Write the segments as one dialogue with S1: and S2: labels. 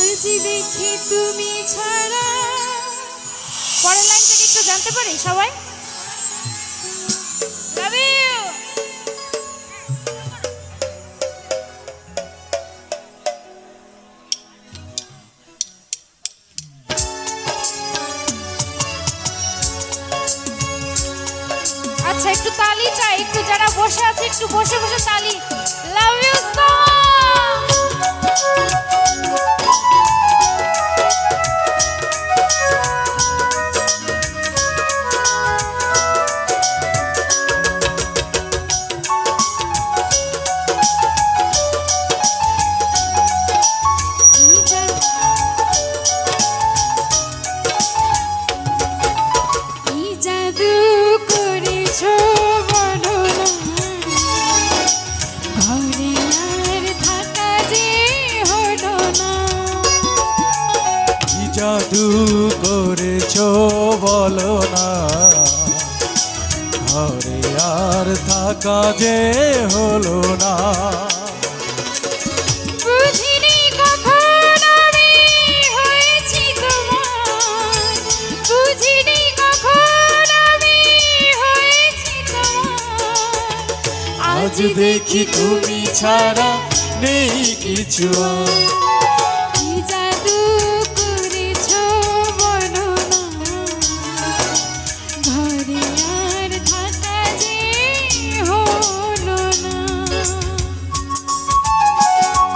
S1: দেখি তুমি ছাড়া। পরের একটু জানতে পারি সবাই? আচ্ছা একটু তালি চাই, একটু যারা বসে আছে, একটু বসে বসে তালি। লাভ ইউ সো জাদু করেছ বলো না। ঘরে আর থাকা যে হলো না।
S2: আজ দেখি তুমি ছাড়া নেই কিছু। আর।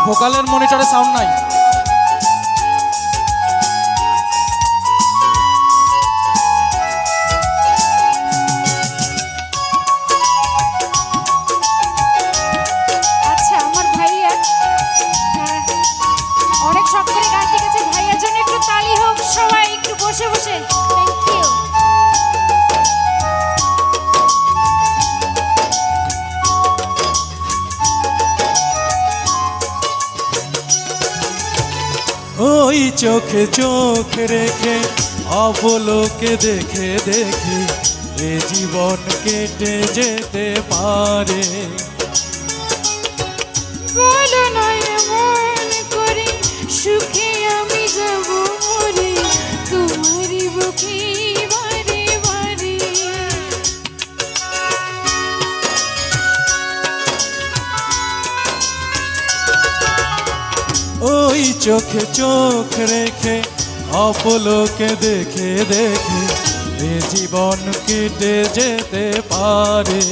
S2: ভোকালের মনিটরে সাউন্ড নাই। ওই চোখে চোখ রেখে অবলোকে দেখে দেখে এ জীবন কেটে যেতে পারে। ওই চোখে চোখ রেখে অপলোকে দেখে দেখে এ জীবন কেটে যেতে পারে।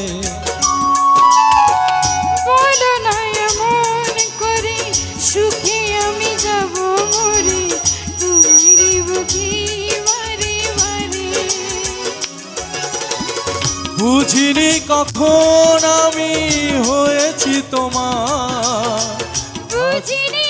S2: বুঝিনি কখন আমি হয়েছি তোমার।
S1: বুঝিনি